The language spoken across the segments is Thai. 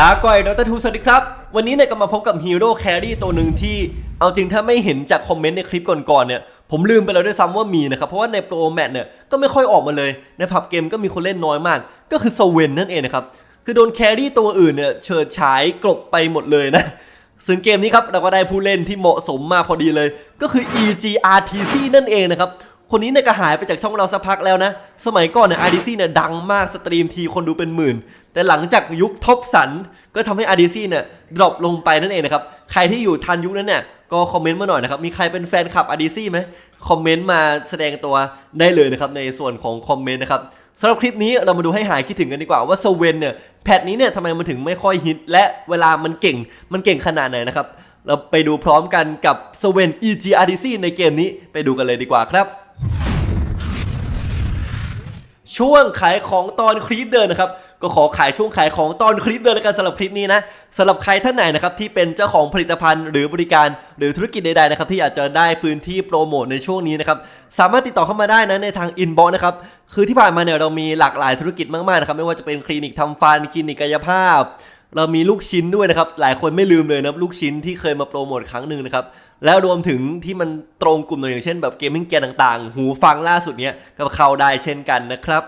ลาก่อยดรทูสวัสดีครับ วันนี้เนี่ยก็มาพบกับฮีโร่แครี่ตัวหนึ่งที่ เอาจริงถ้าไม่เห็นจากคอมเมนต์ในคลิปก่อนๆเนี่ย ผมลืมไปแล้วด้วยซ้ำว่ามีนะครับ เพราะว่าในโปรแมทเนี่ยก็ไม่ค่อยออกมาเลย ในผับเกมก็มีคนเล่นน้อยมาก ก็คือสเวนนั่นเองนะครับ คือโดนแครี่ตัวอื่นเนี่ยเฉิดฉายกลบไปหมดเลยนะซึ่งเกมนี้ครับเราก็ได้ผู้เล่นที่เหมาะสมมาพอดีเลย ก็คือ EGRTC นั่นเองนะครับคนนี้เนี่ยก็หายไปจากช่องเราสักพักแล้วนะ สมัยก่อนเนี่ย RDC เนี่ยดังมากสตรีมทีคนดูเป็นหมื่น แต่หลังจากยุคท็อปสันก็ทำให้ RDC เนี่ยดรอปลงไปนั่นเองนะครับ ใครที่อยู่ทันยุคนั้นเนี่ยก็คอมเมนต์มาหน่อยนะครับ มีใครเป็นแฟนคลับ RDC ไหมคอมเมนต์มาแสดงตัวได้เลยนะครับในส่วนของคอมเมนต์นะครับสำหรับคลิปนี้เรามาดูให้หายคิดถึงกันดีกว่าว่าโซเวนเนี่ยแพทนี้เนี่ยทำไมมันถึงไม่ค่อยฮิต และเวลามันเก่งมันเก่งขนาดไหนนะครับ เราไปดูพร้อมกันกับ s w e n EGRDC ในเกมนี้ไปดูกันเลยดีกว่าครับ ช่วงขายของตอนคลิปเดินนะครับ ก็ขอขายช่วงขายของตอนคลิปเดินแล้วกันสำหรับคลิปนี้นะสำหรับใครท่านไหนนะครับที่เป็นเจ้าของผลิตภัณฑ์หรือบริการ หรือธุรกิจใดๆนะครับที่อยากจะได้พื้นที่โปรโมทในช่วงนี้นะครับสามารถติดต่อเข้ามาได้นะในทางอินบ็อกนะครับคือที่ผ่านมาเนี่ยเรามีหลากหลายธุรกิจมากๆนะครับไม่ว่าจะเป็นคลินิกทำฟันคลินิกกายภาพ เรามีลูกชิ้นด้วยนะครับหลายคนไม่ลืมเลยนะลูกชิ้นที่เคยมาโปรโมทครั้งหนึ่งนะครับแล้วรวมถึงที่มันตรงกลุ่มหน่อยอย่างเช่นแบบเกมมิ่งแกนต่างๆ หูฟังล่าสุดเนี้ยก็เข้าได้เช่นกันนะครับ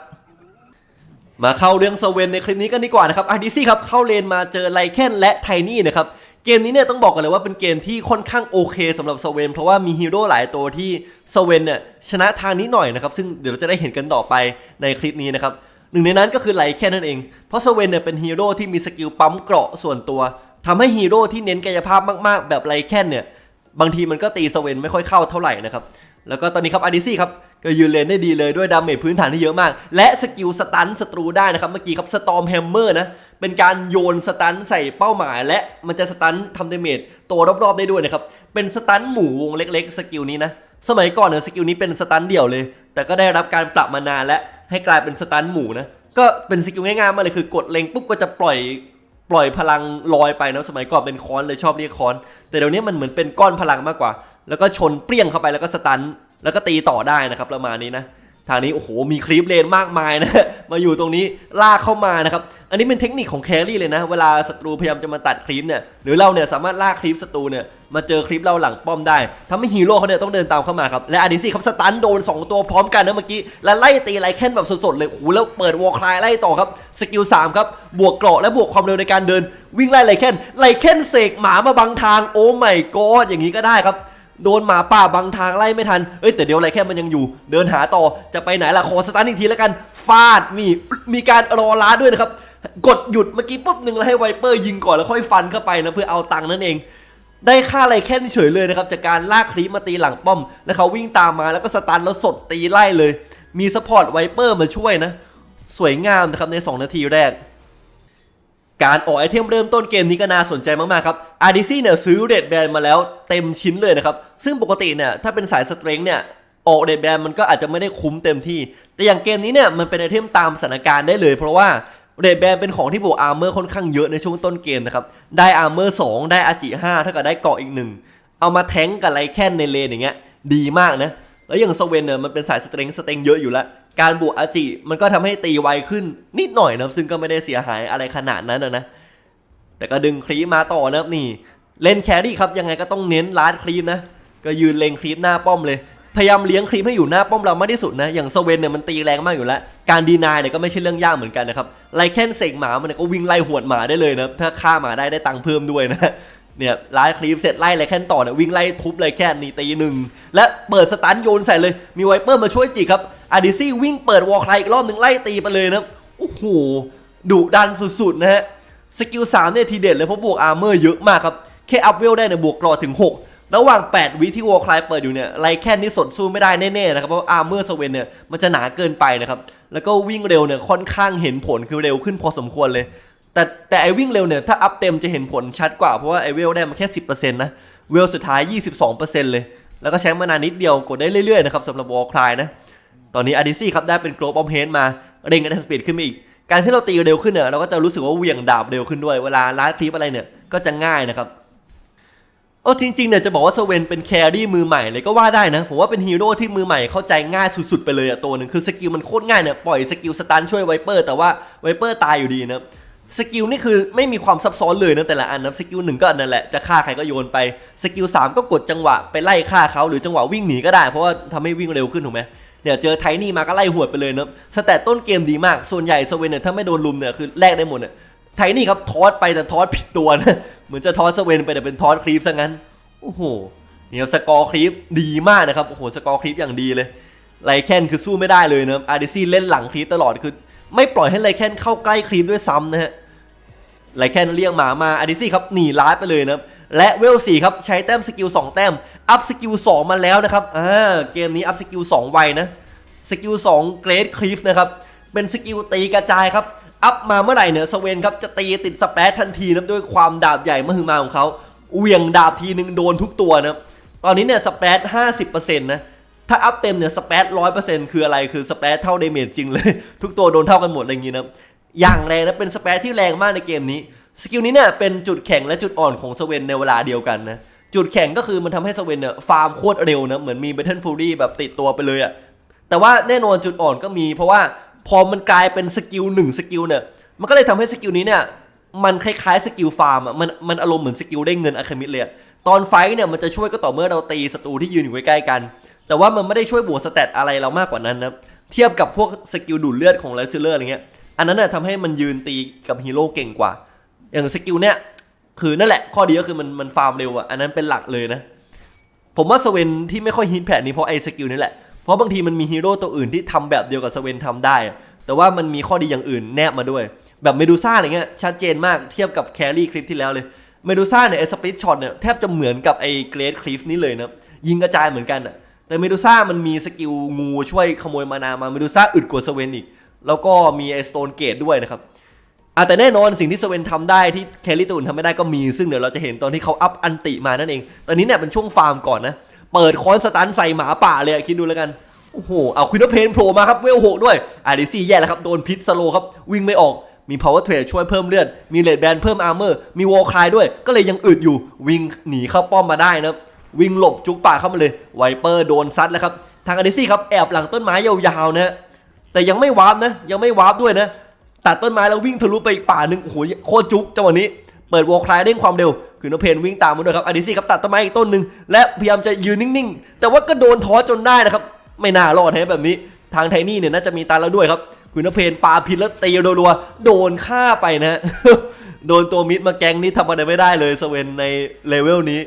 มาเข้าเรื่องสเวนในคลิปนี้กันดีกว่านะครับ RDC ครับเข้าเลนมาเจอไลแคนและไทนี่นะครับเกมนี้เนี่ยต้องบอกกันเลยว่าเป็นเกมที่ค่อนข้างโอเคสำหรับสเวนเพราะว่ามีฮีโร่หลายตัวที่สเวนเนี่ยชนะทางนี้หน่อยนะครับซึ่งเดี๋ยวเราจะได้เห็นกันต่อไปในคลิปนี้นะครับหนึ่งในนั้นก็คือไลแคนนั่นเอง เพราะสเวนเนี่ยเป็นฮีโร่ที่มีสกิลปั๊มเกราะส่วนตัวทำให้ฮีโร่ที่เน้นกายภาพมากๆ แบบไลแคนเนี่ยบางทีมันก็ตีสเวนไม่ค่อยเข้าเท่าไหร่นะครับแล้วก็ตอนนี้ครับอาร์ดิซี่ครับ ก็ยืนเลนได้ดีเลยด้วยดาเมจพื้นฐานที่เยอะมาก และสกิลสตันศัตรูได้นะครับ เมื่อกี้ครับสตอมแฮมเมอร์นะ เป็นการโยนสตันใส่เป้าหมาย และมันจะสตันทำดาเมจตัวรอบๆได้ด้วยนะครับ เป็นสตันหมู่วงเล็กๆ สกิลนี้นะ สมัยก่อนเนี่ยสกิลนี้เป็นสตันเดี่ยวเลย แต่ก็ได้รับการปรับมานานและให้กลายเป็นสตันหมู่นะก็เป็นสกิลง่ายๆมาเลยคือกดเล็งปุ๊บก็จะปล่อยปล่อยพลังลอยไปนะสมัยก่อนเป็นค้อนเลยชอบเรียกค้อน แต่เดี๋ยวนี้มันเหมือนเป็นก้อนพลังมากกว่า แล้วก็ชนเปรี้ยงเข้าไปแล้วก็สตัน แล้วก็ตีต่อได้นะครับประมาณนี้นะทางนี้โอ้โหมีคลิปเลนมากมายนะมาอยู่ตรงนี้ลากเข้ามานะครับอันนี้เป็นเทคนิคของแครี่เลยนะ เวลาศัตรูพยายามจะมาตัดคลิปเนี่ยหรือเราเนี่ยสามารถลากคลิปศัตรูเนี่ยมาเจอคลิปเราหลังป้อมได้ทำให้ฮีโร่เขาเนี่ยต้องเดินตามเข้ามาครับและอาดิซี่ครับสตันโดน 2 ตัวพร้อมกันนะเมื่อกี้และไล่ตีไลแคนแบบสดๆเลยโอ้โหแล้วเปิดวอลคลายไล่ต่อครับสกิล3ครับบวกเกราะและบวกความเร็วในการเดิน วิ่งไล่ไลแคนไลแคนเสกหมามาบังทางโอ้ไม่กอดอย่างนี้ก็ได้ครับ โดนหมาป่าบังทางไล่ไม่ทัน เอ้ยแต่เดี๋ยวอะไรแค่มันยังอยู่ เดินหาต่อจะไปไหนล่ะขอสตาร์ทอีกทีแล้วกันฟาดมีมีการรอล้าด้วยนะครับกดหยุดเมื่อกี้ปุ๊บหนึ่งแล้วให้ไวเปอร์ยิงก่อนแล้วค่อยฟันเข้าไปนะเพื่อเอาตังค์นั่นเอง ได้ค่าอะไรแค่นเฉยเลยนะครับจากการลากคลีปมาตีหลังป้อม แล้วเขาวิ่งตามมาแล้วก็สตันแล้วสดตีไล่เลย มีสปอร์ตไวเปอร์มาช่วยนะ สวยงามนะครับใน 2 นาทีแรก การออกไอเทมเริ่มต้นเกมนี้ก็น่าสนใจมากๆครับ RDC เนี่ยซื้อเรดแบนมาแล้วเต็มชิ้นเลยนะครับ ซึ่งปกติเนี่ยถ้าเป็นสายสเตรงเนี่ยออกเรดแบนมันก็อาจจะไม่ได้คุ้มเต็มที่ แต่อย่างเกมนี้เนี่ยมันเป็นไอเทมตามสถานการณ์ได้เลย เพราะว่าเรดแบนเป็นของที่บวกอาร์เมอร์ค่อนข้างเยอะในช่วงต้นเกมนะครับ ได้อาร์เมอร์2ได้อาจิ5ถ้าเท่ากิดได้เกาะอีกหนึ่ง เอามาแทงกับไลแคนในเลนอย่างเงี้ยดีมากนะ แล้วอย่างสเวนเนี่ยมันเป็นสายสเตรงสเตรงเยอะอยู่แล้ว การบวกอาจิมันก็ทำให้ตีไวขึ้นนิดหน่อยนะครับซึ่งก็ไม่ได้เสียหายอะไรขนาดนั้นนะ แต่ก็ดึงคลีปมาต่อนะครับนี่ เล่นแครี่ครับยังไงก็ต้องเน้นล้านคลีปนะ ก็ยืนเล็งคลีปหน้าป้อมเลย พยายามเลี้ยงคลีปให้อยู่หน้าป้อมเรามากที่สุดนะ อย่างสเวนเนี่ยมันตีแรงมากอยู่แล้ว การดีนายเนี่ยก็ไม่ใช่เรื่องยากเหมือนกันนะครับไลแคนเสกหมามันก็วิ่งไล่หวดหมาได้เลยนะถ้าฆ่าหมาได้ได้ตังค์เพิ่มด้วยนะ เนี่ยไล่คลีปเสร็จไล่ไลแคนต่อเนี่ยวิ่งไล่ทุบไลแคนนี่ตีหนึ่งและเปิดสตันโยนใส่เลยมีไวเปอร์มาช่วยจีครับอาดิซี่วิ่งเปิดวอลคลายอีกรอบหนึ่งไล่ตีไปเลยนะโอ้โหดุดันสุดๆนะฮะสกิล3เนี่ยทีเด็ดเลยเพราะบวกอาร์เมอร์เยอะมากครับแค่อัพเวลได้เนี่ยบวกกรอถึง 6 ระหว่าง 8 วิที่วอลคลายเปิดอยู่เนี่ยไลแคนนี่สดสู้ไม่ได้แน่ๆนะครับเพราะอาร์เมอร์สเวนเนี่ยมันจะหนาเกินไปนะครับแล้วก็วิ่งเร็วเนี่ยค่อนข้างเห็นผลคือเร็วขึ้นพอสมควรเลย แต่แต่ไอวิ่งเร็วเนี่ยถ้าอัพเต็มจะเห็นผลชัดกว่า เพราะว่าไอเวลได้มาแค่ 10%นะ เวลสุดท้าย 22%เลย แล้วก็ใช้มานานนิดเดียวกดได้เรื่อยๆนะครับสำหรับวอลคลายนะ ตอนนี้อาดิซี่ครับได้เป็นโกลบอมเฮดมาเร่งกันสปีดขึ้นมาอีก การที่เราตีเร็วขึ้นเนี่ยเราก็จะรู้สึกว่าเหวี่ยงดาบเร็วขึ้นด้วย เวลาล้าคลิปอะไรเนี่ยก็จะง่ายนะครับโอ้จริงๆเนี่ยจะบอกว่าสเวนเป็นแครี่มือใหม่เลยก็ว่าได้นะ ผมว่าเป็นฮีโร่ที่มือใหม่เข้าใจง่ายสุดๆไปเลยอะตัวหนึ่งคือสกิลมันโคตรง่ายเนี่ยปล่อยสกิลสตันช่วยไวเปอร์แต่ว่าไวเปอร์ตายอยู่ดีนะ สกิลนี่คือไม่มีความซับซ้อนเลยนะแต่ละอันนะสกิลหนึ่งก็อันนั่นแหละจะฆ่าใครก็โยนไปสกิลสามก็กดจังหวะไปไล่ฆ่าเขาหรือจังหวะวิ่งหนีก็ได้ เพราะว่าทำให้วิ่งเร็วขึ้นถูกไหมเนี่ยเจอไทนี่มาก็ไล่หวดไปเลยนะสแตตต้นเกมดีมากส่วนใหญ่สเวนเนี่ยถ้าไม่โดนลุมเนี่ยคือแลกได้หมดเนี่ยไทนี่ครับทอสไปแต่ทอสผิดตัวนะเหมือนจะทอสสเวนไปแต่เป็นทอสคลีฟซะงั้นโอ้โหเนี่ยสกอร์คลีฟดีมากนะครับโอ้โหสกอร์คลีฟอย่างดีเลยไลแคนคือสู้ไม่ได้เลยนะอาร์ดิซี่เล่นหลังคลีปตลอดคือ ไม่ปล่อยให้ไลแคนเข้าใกล้คลีปด้วยซ้ำนะฮะ ไลแคนเรียกหมามาอดิซี่ครับหนีล้าดไปเลยนะครับและเวลสี่ครับใช้แต้มสกิล2แต้มอัพสกิล2มาแล้วนะครับอ่าเกมนี้อัพสกิล2ไวนะสกิล2เกรดคลีฟนะครับเป็นสกิลตีกระจายครับอัพมาเมื่อไหร่เนี่ยสเวนครับจะตีติดสเปซทันทีนะด้วยความดาบใหญ่มหึมาของเขาเหวี่ยงดาบทีหนึ่งโดนทุกตัวนะตอนนี้เนี่ยสเปซ50%นะถ้าอัพเต็มเนี่ยสเปซร้อยเปอร์เซ็นต์คืออะไรคือสเปซเท่าเดเมจจริงเลย ทุกตัวโดนเท่ากันหมดอะไรอย่างงี้นะ อย่างแรงนะเป็นสเปซที่แรงมากในเกมนี้ สกิลนี้เนี่ยเป็นจุดแข็งและจุดอ่อนของสเวนในเวลาเดียวกันนะ จุดแข็งก็คือมันทำให้สเวนเนี่ยฟาร์มโคตรเร็วนะ เหมือนมีเบทเทิลฟูรี่แบบติดตัวไปเลยอะแต่ว่าแน่นอนจุดอ่อนก็มี เพราะว่าพอมันกลายเป็นสกิลหนึ่งสกิลเนี่ย มันก็เลยทำให้สกิลนี้เนี่ยมันคล้ายๆสกิลฟาร์มอะมันมันอารมณ์เหมือนสกิลได้เงินอะคามิดเลยตอนไฟเนี่ยมันจะช่วยก็ต่อเมื่อเราตีศัตรูที่ยืนอยู่ใกล้ๆกัน แต่ว่ามันไม่ได้ช่วยบวกสเตตอะไรเรามากกว่านั้นนะเทียบกับพวกสกิลดูดเลือดของไลซิเลอร์อะไรเงี้ย อันนั้นน่ะทำให้มันยืนตีกับฮีโร่เก่งกว่า อย่างสกิลเนี้ยคือนั่นแหละข้อดีก็คือมันมันฟาร์มเร็วอะอันนั้นเป็นหลักเลยนะ ผมว่าสเวนที่ไม่ค่อยฮิตแผนนี้เพราะไอ้สกิลนี่แหละ เพราะบางทีมันมีฮีโร่ตัวอื่นที่ทำแบบเดียวกับสเวนทำได้ แต่ว่ามันมีข้อดีอย่างอื่นแนบมาด้วย แบบเมดูซ่าอะไรเงี้ยชัดเจนมากเทียบกับแครี่คลิปที่แล้วเลยเมดูซ่าเนี่ยไอ้สปริตช็อตเนี่ยแทบจะเหมือนกับไอ้เกรดคลิฟนี้เลยนะยิงกระจายเหมือนกันอะแต่เมดูซ่ามันมีสกิลงูช่วยขโมยมานามาเมดูซ่าอึดกว่าสเวนอีก แล้วก็มีไอสโตนเกตด้วยนะครับอะแต่แน่นอนสิ่งที่สเวนทำได้ที่แคลรี่ตูนทำไม่ได้ก็มีซึ่งเดี๋ยวเราจะเห็นตอนที่เขาอัพอันติมานั่นเอง ตอนนี้เนี่ยเป็นช่วงฟาร์มก่อนนะ เปิดคอนสตันใส่หมาป่าเลยคิดดูแล้วกัน โอ้โห เอาควินเพนโผล่มาครับเวลหกด้วยอาดิซี่แย่แล้วครับ โดนพิษสโลครับ วิ่งไม่ออกมี power trade ช่วยเพิ่มเลือด มีเลดแบนเพิ่มอาร์เมอร์มีวอลคลายด้วย ก็เลยยังอึดอยู่ วิ่งหนีเข้าป้อมมาได้นะวิ่งหลบจุกป่าเข้ามาเลยไวเปอร์โดนซัดแล้วครับทางอาดิซี่ครับแอบหลังต้นไม้ยาวๆนะ แต่ยังไม่วาร์ปนะ ยังไม่วาร์ปด้วยนะตัดต้นไม้แล้ววิ่งทะลุไปอีกป่าหนึ่งโอ้โหโคตรจุกจังหวะนี้เปิดวอลคลายเร่งความเร็วคือนเพนวิ่งตามมาด้วยครับอดิซี่ครับตัดต้นไม้อีกต้นหนึ่งและพยายามจะยืนนิ่งๆ แต่ว่าก็โดนท้อจนได้นะครับไม่น่ารอดแฮะแบบนี้ทางไทนี่เนี่ยน่าจะมีตันแล้วด้วยครับคุณนเพนปาพิษแล้วตีรัวๆโดนฆ่าไปนะโดนตัวมิดมาแกงนี่ทำอะไรไม่ได้เลยสเวนในเลเวลนี้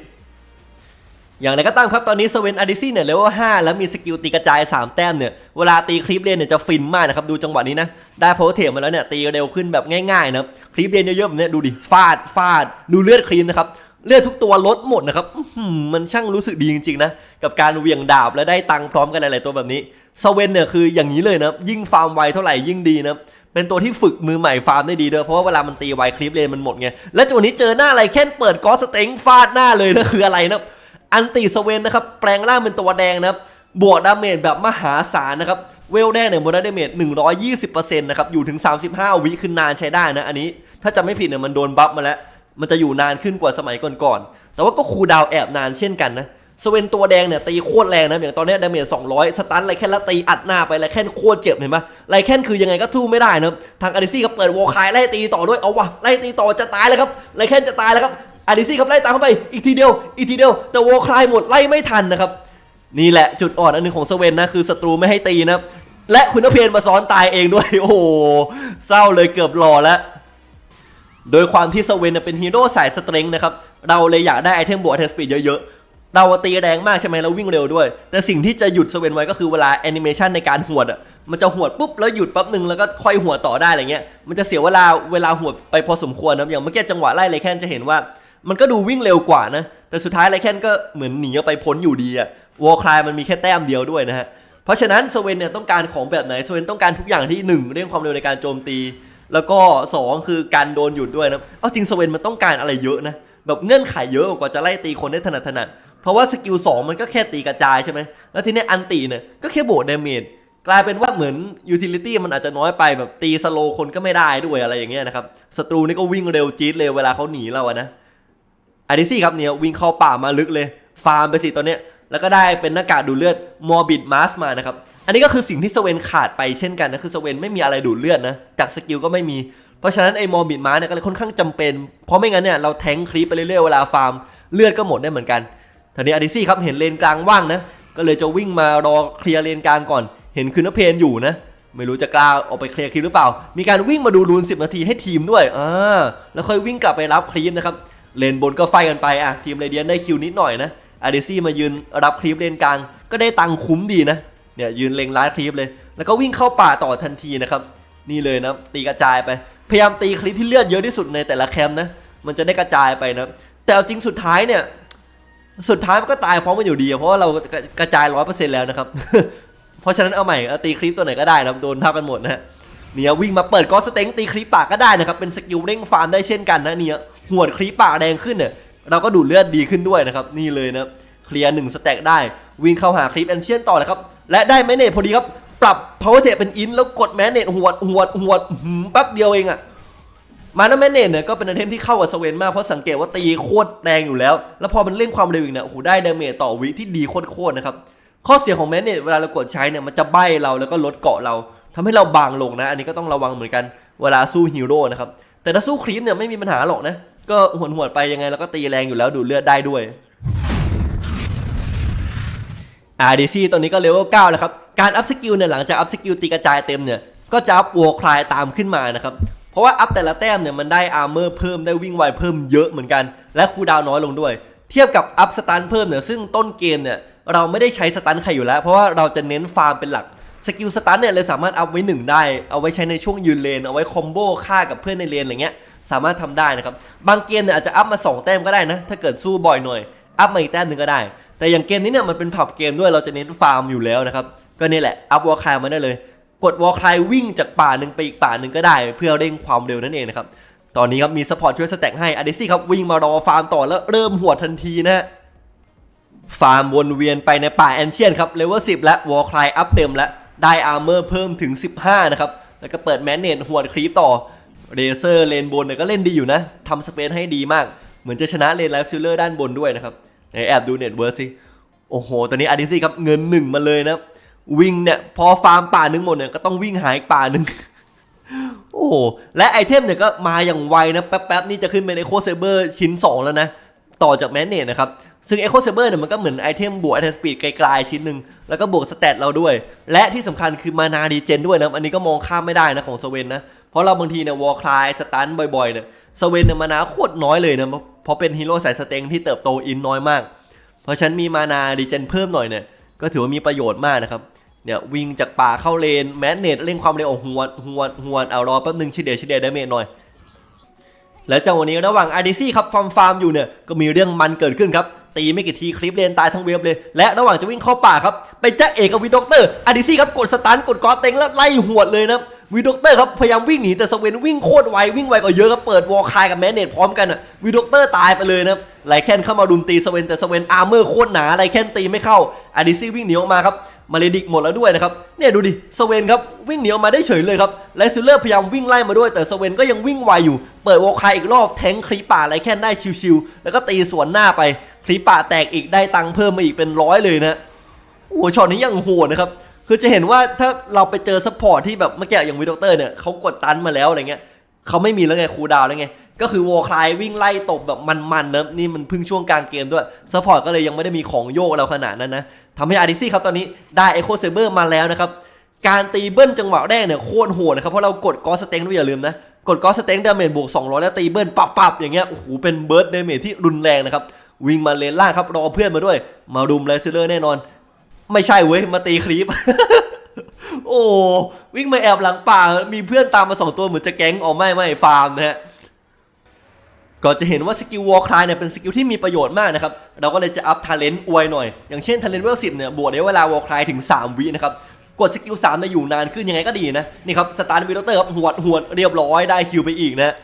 อย่างไรก็ตามครับตอนนี้สเวนอาดิซี่เนี่ยเลเวล5แล้วมีสกิลตีกระจาย 3 แต้มเนี่ย เวลาตีคลิปเลนเนี่ยจะฟินมากนะครับ ดูจังหวะนี้นะ ได้โพเทมมาแล้วเนี่ย ตีเร็วขึ้นแบบง่ายๆนะครับ คลิปเลนเยอะๆแบบเนี้ยดูดิ ฟาดฟาด ดูเลือดครีมนะครับ เลือดทุกตัวลดหมดนะครับมันช่างรู้สึกดีจริงๆนะ กับการเวียงดาบและได้ตังค์พร้อมกันหลายๆตัวแบบนี้สเวนเนี่ยคืออย่างนี้เลยนะยิ่งฟาร์มไวเท่าไหร่ยิ่งดีนะเป็นตัวที่ฝึกมือใหม่ฟาร์มได้ดีด้วยเพราะว่าเวลามันตีไวคลิปเลนมันหมดไงและจังหวะนี้เจอหน้าอะไรแค่นเปิดกอสเต็งฟาดหน้าเลยนะคืออะไรนะ อันติสเวนนะครับแปลงร่างเป็นตัวแดงนะครับบวกดาเมจแบบมหาศาลนะครับเวลแดงเนี่ยบวกดาเมจ120%นะครับอยู่ถึง 35 วิคือนานใช้ได้นะอันนี้ถ้าจำไม่ผิดเนี่ยมันโดนบัฟมาแล้ว มันจะอยู่นานขึ้นกว่าสมัยก่อนๆแต่ว่าก็คูดาวแอบนานเช่นกันนะสเวนตัวแดงเนี่ยตีโคตรแรงนะอย่างตอนนี้ดาเมจ200 สตันไรแค่นล้วตีอัดหน้าไปไรแค่นโคตรเจ็บเห็นปะไรแค่นคือยังไงก็สู้ไม่ได้นะทางอาริซี่ก็เปิดวอลคายไล่ตีต่อด้วยเอาวะไล่ตีต่อจะตายแล้วครับไรแค่จะตายแล้วครับ อาริซี่ครับไล่ตามเข้าไปอีกทีเดียวอีกทีเดียว แต่วอลคลายหมดไล่ไม่ทันนะครับนี่แหละจุดอ่อนอันหนึงของสเวนนะคือศัตรูไม่ให้ตีนะครับและคุณนเพนมาซ้อนตายเองด้วยโอ้โหเศร้าเลยเกือบหล่อแล้วโดยความที่สเวนเนเป็นฮีโร่สายสเตรงนะครับเราเลยอยากได้ไอเทมบวกเทสปีดเยอะๆ เราตีแรงมากใช่ไหมเราวิ่งเร็วด้วย แต่สิ่งที่จะหยุดสเวนไว้ก็คือเวลาแอนิเมชันในการหวดอะมันจะหวดปุ๊บแล้วหยุดแป๊บหนึ่งแล้วก็ค่อยหวดต่อได้อะไรเงี้ยมันจะเสียเวลาเวลาหวดไปพอสมควรนะอย่างเมื่อกี้จังหวะไล่ไรแคนจะเห็นว่า มันก็ดูวิ่งเร็วกว่านะ แต่สุดท้ายไรแคนก็เหมือนหนีออกไปพ้นอยู่ดีอะวอลคลายมันมีแค่แต้มเดียวด้วยนะฮะ เพราะฉะนั้นสเวนเนี่ยต้องการของแบบไหนสเวนต้องการทุกอย่างที่หนึ่งเรื่องความเร็วในการโจมตี แล้วก็สองคือการโดนหยุดด้วยนะ เอาจริงสเวนมันต้องการอะไรเยอะนะ แบบเงื่อนไขเยอะกว่าจะไล่ตีคนได้ถนัดถนัด เพราะว่าสกิล2มันก็แค่ตีกระจายใช่ไหม แล้วทีนี้อันตีเนี่ยก็แค่โบดดาเมจกลายเป็นว่าเหมือนยูทิลิตี้มันอาจจะน้อยไปแบบตีสโลคนก็ไม่ได้ด้วยอะไรอย่างเงี้ยนะครับศัตรูนี่ก็วิ่งเร็วจี๊ดเลยเวลาเขาหนีเราอะนะ อาริซี่ครับเนี่ยวิ่งเข้าป่ามาลึกเลย ฟาร์มไปสิตอนเนี้ยแล้วก็ได้เป็นหน้ากากดูดเลือดมอร์บิดมาสมานะครับ อันนี้ก็คือสิ่งที่สเวนขาดไปเช่นกันนะ คือสเวนไม่มีอะไรดูดเลือดนะ จากสกิลก็ไม่มี เพราะฉะนั้นไอ้มอร์บิดมาร์เนี่ยก็เลยค่อนข้างจำเป็น เพราะไม่งั้นเนี่ยเราแทงคลิปไปเรื่อยๆ เวลาฟาร์มเลือดก็หมดได้เหมือนกันทีนี้อาดิซี่ครับเห็นเลนกลางว่างนะ ก็เลยจะวิ่งมารอเคลียร์เลนกลางก่อน เห็นคืนนเพนอยู่นะ ไม่รู้จะกล้าออกไปเคลียร์คลิปหรือเปล่า มีการวิ่งมาดูรูน10 นาทีให้ทีมด้วยอ่าแล้วค่อยวิ่งกลับไปรับคลิปนะครับ เลนบนก็ไฟกันไปอะทีมเรเดียนได้คิวนิดหน่อยนะอาดิซี่มายืนรับคลิปเลนกลาง ก็ได้ตังค์คุ้มดีนะเนี่ยยืนเล็งร้ายคลิปเลย แล้วก็วิ่งเข้าป่าต่อทันทีนะครับนี่เลยนะตีกระจายไป พยายามตีคลิปที่เลือดเยอะที่สุดในแต่ละแคมป์นะมันจะได้กระจายไปนะแต่เอาจริงสุดท้ายเนี่ยสุดท้ายมันก็ตายพร้อมกันอยู่ดีอะเพราะว่าเรากระจายร้อยเปอร์เซ็นต์แล้วนะครับ เพราะฉะนั้นเอาใหม่เอาตีคลิปตัวไหนก็ได้นะโดนทับกันหมดนะฮะเนี่ยวิ่งมาเปิดกอสเต็งตีคลิปปากก็ได้นะครับเป็นสกิลเร่งฟาร์มได้เช่นกันนะเนี่ย หวดคลิปปากแดงขึ้นเนี่ยเราก็ดูดเลือดดีขึ้นด้วยนะครับนี่เลยนะเคลียร์หนึ่งสแต็กได้วิ่งเข้าหาคลิปแอนเชียนต่อเลยครับ และได้แมเนตพอดีครับ ปรับ power t เป็นอินแล้วกดแมเนตหวดหวดหวดหืมแป๊บเดียวเองอะมาแล้วแมเนตเนี่ยก็เป็นไอเทมที่เข้ากับสเวนมากเพราะสังเกตว่าตีโคตรแรงอยู่แล้ว แล้วพอมันเร่งความเร็วอีกเนี่ยโอ้โหได้ดาเมจต่อวิที่ดีโคตรๆนะครับข้อเสียของแมเนตเวลาเรากดใช้เนี่ยมันจะใบ้เราแล้วก็ลดเกาะเราทำให้เราบางลงนะ อันนี้ก็ต้องระวังเหมือนกัน เวลาสู้ฮีโร่นะครับแต่ถ้าสู้ครีปเนี่ยไม่มีปัญหาหรอกนะ ก็หวนหวนๆไปยังไงแล้วก็ตีแรงอยู่แล้วดูดเลือดได้ด้วย RDC ตอนนี้ก็เลเวล9แล้วครับ การอัพสกิลเนี่ยหลังจากอัพสกิลตีกระจายเต็มเนี่ย ก็จะอัพวัวคลายตามขึ้นมานะครับ เพราะว่าอัพแต่ละแต้มเนี่ยมันได้อาร์เมอร์เพิ่มได้วิ่งไวเพิ่มเยอะเหมือนกัน และคูดาวน์น้อยลงด้วย เทียบกับอัพสตันเพิ่มเนี่ยซึ่งต้นเกมเนี่ยเราไม่ได้ใช้สตันใครอยู่แล้ว เพราะว่าเราจะเน้นฟาร์มเป็นหลักสกิลสตันเนี่ยเลยสามารถอัพไว้หนึ่งได้ เอาไว้ใช้ในช่วงยืนเลน เอาไว้คอมโบฆ่ากับเพื่อนในเลนอะไรเงี้ย สามารถทำได้นะครับ บางเกมเนี่ยอาจจะอัพมา 2 แต้มก็ได้นะ ถ้าเกิดสู้บ่อยหน่อย อัพมาอีกแต้มหนึ่งก็ได้ แต่อย่างเกมนี้เนี่ยมันเป็นผับเกมด้วยเราจะเน้นฟาร์มอยู่แล้วนะครับ ก็นี่แหละ อัพวอลคายมาได้เลย กดวอลคายวิ่งจากป่าหนึ่งไปอีกป่าหนึ่งก็ได้ เพื่อเร่งความเร็วนั่นเองนะครับ ตอนนี้ครับมีสปอร์ตช่วยสแต็กให้อเดซี่ครับวิ่งมารอฟาร์มต่อแล้วเริ่มหัวทันทีนะฮะฟาร์มวนเวียนไปในป่าแอนเชียนครับเลเวล10และวอลคลายอัพเต็มแล้วได้อาร์เมอร์เพิ่มถึง 15 นะครับ แล้วก็เปิดแมนเนตหัวคลีปต่อ เรเซอร์เลนบนเนี่ยก็เล่นดีอยู่นะทำสเปนให้ดีมาก เหมือนจะชนะเลนไลฟ์ซิลเลอร์ด้านบนด้วยนะครับไหนแอบดูเน็ตเวิร์สิโอ้โห ตอนนี้อาดิซี่ครับเงินหนึ่งมาเลยนะวิ่งเนี่ยพอฟาร์มป่าหนึ่งหมดเนี่ยก็ต้องวิ่งหาอีกป่าหนึ่งโอ้โห และไอเทมเนี่ยก็มาอย่างไวนะแป๊บๆนี่จะขึ้นเป็น Echo Saber ชิ้น 2 แล้วนะ ต่อจากแมนเนตนะครับ ซึ่ง Echo Saber เนี่ยมันก็เหมือนไอเทมบวก Attack Speed ไกลๆชิ้นหนึ่งแล้วก็บวกสเตตเราด้วย และที่สำคัญคือมานาดีเจนด้วยนะ อันนี้ก็มองข้ามไม่ได้นะของสเวนนะ ราะเราบางทีเนี่ยวอลคลายสตันบ่อยๆเนี่ยสเวนเนี่ยมานาโคตรน้อยเลยนะเพราะเป็นฮีโร่สายสเต็งที่เติบโตอินน้อยมาก เพราะฉันมีมานาดีเจนเพิ่มหน่อยเนี่ยก็ถือว่ามีประโยชน์มากนะครับเนี่ยวิ่งจากป่าเข้าเลนแมนเนตเร่งความเร็วเอาหวดหวดหวดเอารอแป๊บนึงชิเดียชิเดียได้เมจหน่อย และจังหวะนี้ระหว่างอาร์ดีซี่ครับฟาร์มฟาร์มอยู่เนี่ยก็มีเรื่องมันเกิดขึ้นครับตีไม่กี่ทีคลิปเลนตายทั้งเวฟเลย และระหว่างจะวิ่งเข้าป่าครับ ไปจ้าเอกกับวีด็อกเตอร์อาร์ดีซี่ครับกดสตันกดกอเต็งแล้วไล่หวดเลยนะ วีด็อกเตอร์ครับพยายามวิ่งหนีแต่สเวนวิ่งโคตรไววิ่งไวกว่าเยอะครับเปิดวอลคายกับแมนเนตพร้อมกันอะวีด็อกเตอร์ตายไปเลยนะครับไลแคนเข้ามารุมตีสเวนแต่สเวนอาร์เมอร์โคตรหนาไลแคนตีไม่เข้าอาดีซี่วิ่งหนีออกมาครับมาเลดิกหมดแล้วด้วยนะครับเนี่ยดูดิสเวนครับวิ่งหนีออกมาได้เฉยเลยครับไลซิลเลอร์พยายามวิ่งไล่มาด้วยแต่สเวนก็ยังวิ่งไวอยู่ เปิดวอลคายอีกรอบแทงคลีป่าไรแคนได้ชิวๆแล้วก็ตีสวนหน้าไปคลีป่าแตกอีกได้ตังค์เพิ่มมาอีกเป็นร้อยเลยนะโอ้ช็อตนี้ยังโหดนะครับ คือจะเห็นว่าถ้าเราไปเจอซัพพอร์ตที่แบบเมื่อกี้อย่างวิดอกเตอร์เนี่ยเขากดตันมาแล้วอะไรเงี้ยเขาไม่มีแล้วไงคูดาวแล้วไง ก็คือวอลคลายวิ่งไล่ตบแบบมันๆนะนี่มันพิ่งช่วงกลางเกมด้วยซัพพอร์ตก็เลยยังไม่ได้มีของโยกเราขนาดนั้นนะทำให้อาร์ดิซี่ครับตอนนี้ได้เอโคเซเบอร์มาแล้วนะครับ การตีเบิ้ลจังหวะแรกเนี่ยโคตรโหดนะครับเพราะเรากดกอสเต็งด้วยอย่าลืมนะกดกอสเต็งดาเมจบวก200 แล้วตีเบิ้ลปับๆอย่างเงี้ยโอ้โหเป็นเบิร์ดดาเมจที่รุนแรงนะครับวิ่งมาเลนล่างครับรอเพื่อนมาด้วย มารุมไลซิลเลอร์แน่นอน ไม่ใช่เว้ยมาตีคลีปโอ้วิ่งมาแอบหลังป่า มีเพื่อนตามมาสองตัวเหมือนจะแก๊งอ๋อไม่ไม่ฟาร์มนะฮะก็จะเห็นว่าสกิลวอลคลายเนี่ยเป็นสกิลที่มีประโยชน์มากนะครับ เราก็เลยจะอัพทาเลนต์อวยหน่อย อย่างเช่นทาเลนต์เวลสิบเนี่ยบวกได้เวลาวอลคลายถึง 3 วินะครับ กดสกิล3เนี่ยอยู่นานขึ้นยังไงก็ดีนะ นี่ครับสตาร์วิลเตอร์ครับหวดหวดเรียบร้อยได้คิวไปอีกนะ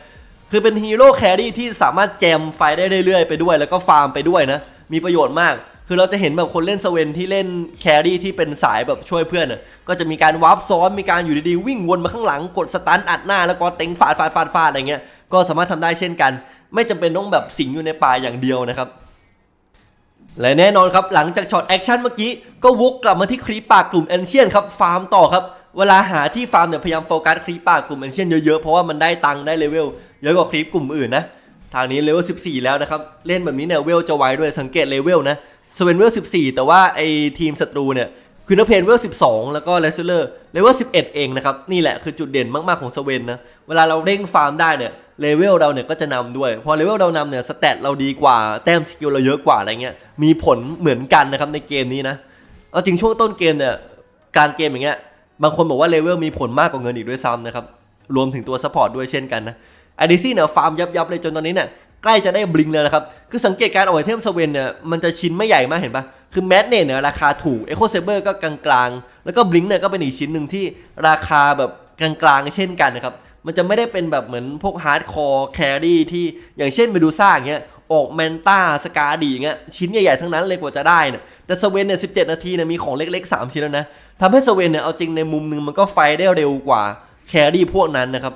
คือเป็นฮีโร่แครี่ที่สามารถแจมไฟได้เรื่อยๆไปด้วย แล้วก็ฟาร์มไปด้วยนะมีประโยชน์มาก คือเราจะเห็นแบบคนเล่นสเวนที่เล่นแครี่ที่เป็นสายแบบช่วยเพื่อนน่ะก็จะมีการวาร์ปซ้อนมีการอยู่ดีๆวิ่งวนมาข้างหลังกดสตันอัดหน้า แล้วก็เต็งฟาดฟาดฟาดฟาดอะไรเงี้ยก็สามารถทำได้เช่นกัน ไม่จำเป็นต้องแบบสิงอยู่ในป่าอย่างเดียวนะครับและแน่นอนครับหลังจากช็อตแอคชั่นเมื่อกี้ก็วกกลับมาที่คลีปปากกลุ่มแอนเชียนครับฟาร์มต่อครับเวลาหาที่ฟาร์มเนี่ยพยายามโฟกัสคลิปป่ากลุ่มเอนเชียนเยอะๆเพราะว่ามันได้ตังค์ได้เลเวลเยอะกว่าคลิปกลุ่มอื่นนะทางนี้เลเวล 14 แล้วนะครับ เล่นแบบนี้เนี่ยเวลจะไวด้วยสังเกตเลเวลนะ สเวนเวล14แต่ว่าไอทีมศัตรูเนี่ยคือนเพนเวล12แล้วก็เลสเลอร์เลเวล11เองนะครับ นี่แหละคือจุดเด่นมาก ๆ ของสเวนนะ เวลาเราเร่งฟาร์มได้เนี่ยเลเวลเราเนี่ยก็จะนำด้วย พอเลเวลเรานำเนี่ยสเตตเราดีกว่า แต้มสกิลเราเยอะกว่าอะไรเงี้ยมีผลเหมือนกันนะครับในเกมนี้นะเอาจริงช่วงต้นเกมเนี่ยการเกมอย่างเงี้ยบางคนบอกว่าเลเวลมีผลมากกว่าเงินอีกด้วยซ้ำนะครับรวมถึงตัวซัพพอร์ตด้วยเช่นกันนะอดิซี่เนี่ยฟาร์มยับยับๆเลยจนตอนนี้เนี่ย ใกล้จะได้บลิงแล้วนะครับ คือสังเกตการออกไอเทมสเวนเนี่ยมันจะชิ้นไม่ใหญ่มากเห็นปะคือแมดเนตเนี่ยราคาถูกเอโคเซเบอร์ก็กลางๆ แล้วก็บลิงเนี่ยก็เป็นอีกชิ้นหนึ่งที่ราคาแบบกลางๆ เช่นกันนะครับ มันจะไม่ได้เป็นแบบเหมือนพวกฮาร์ดคอร์แครี่ที่อย่างเช่นเมดูซ่าอย่างเงี้ยออกแมนต้าสกาดีอย่างเงี้ยชิ้นใหญ่ๆ ทั้งนั้นเลยกว่าจะได้เนี่ยแต่สเวนเนี่ย17นาทีเนี่ยมีของเล็กๆ 3 ชิ้นแล้วนะทำให้สเวนเนี่ยเอาจริงในมุมหนึ่งมันก็ไฟได้เร็วกว่าแครี่พวกนั้นนะครับ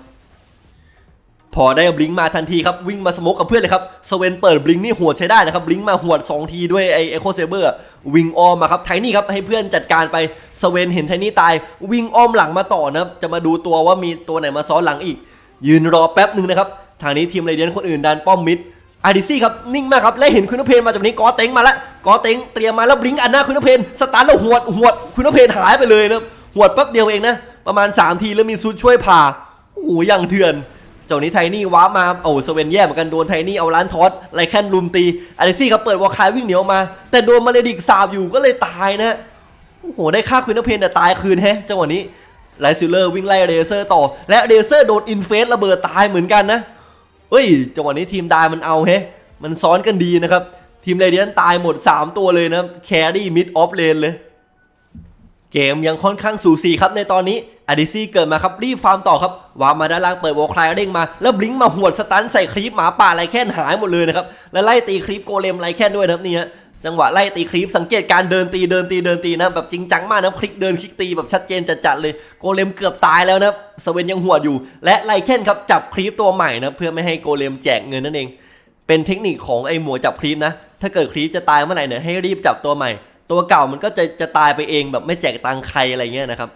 พอได้บลิงมาทันทีครับวิ่งมาสมกกับเพื่อนเลยครับสเวนเปิดบลิงนี่หัวใช้ได้นะครับบลิงมาหัวด 2 ทีด้วยไอเอโคเซเบอร์วิ่งอ้อมมาครับไทนี่ครับให้เพื่อนจัดการไปสเวนเห็นไทนี่ตาย วิ่งอ้อมหลังมาต่อนะจะมาดูตัวว่ามีตัวไหนมาซ้อนหลังอีก ยืนรอแป๊บหนึ่งนะครับทางนี้ทีมไรเดียนคนอื่นดันป้อมมิดอาดิซี่ครับนิ่งมากครับและเห็นคุณนเพนมาจากนี้กอเต็งมาแล้วกอเต็งเตรียมมาแล้วบลิงอันหน้าคุณนเพนสตาร์ทแล้วหวดหวดคุณนเพนหายไปเลยนะครับหวดแป๊บเดียวเองนะประมาณ 3 ทีแล้วมีซุดช่วยผ่าโอ้โหอย่างเถื่อน เจ้านี้ไทนี่ว้ามาโอ้สเวนแย่เหมือนกันโดนไทนี่เอาล้านทอสไลแคนลุมตีอเลซี่ครับเปิดวอลคายวิ่งเหนียวมา แต่โดนมาเลดิกสาบอยู่ก็เลยตายนะโอ้โหได้ฆ่าควินเพนแต่ตายคืนแฮะจังหวะนี้ไลซิลเลอร์วิ่งไล่เรเซอร์ต่อ และเรเซอร์โดนอินเฟสระเบิดตายเหมือนกันนะเฮ้ยจังหวะนี้ทีมดายมันเอาเฮมันซ้อนกันดีนะครับทีมเรเดียนตายหมด 3 ตัวเลยนะแครี่มิดออฟเลนเลย เกมยังค่อนข้างสูสีครับในตอนนี้อดิซี่เกิดมาครับรีบฟาร์มต่อครับวางมาด้านล่างเปิดวอลคลายเด้งมา แล้วบลิงมาหวดสตันใส่คลิปหมาป่าไรแค่นหายหมดเลยนะครับแล้วไล่ตีคลิปโกเลมไรแค่นด้วยนะครับนี่ฮะจังหวะไล่ตีคลิปสังเกตการเดินตีเดินตีเดินตีนะแบบจริงจังมากนะคลิกเดินคลิกตีแบบชัดเจนจัดๆเลยโกเลมเกือบตายแล้วนะสเวนยังหวดอยู่ และไรแค่นครับจับคลิปตัวใหม่นะเพื่อไม่ให้โกเลมแจกเงินนั่นเอง เป็นเทคนิคของไอ้หมูจับคลิปนะถ้าเกิดคลิปจะตายเมื่อไหร่เนี่ยให้รีบจับตัวใหม่ ตัวเก่ามันก็จะจะตายไปเองแบบไม่แจกตังใครอะไรเงี้ยนะครับ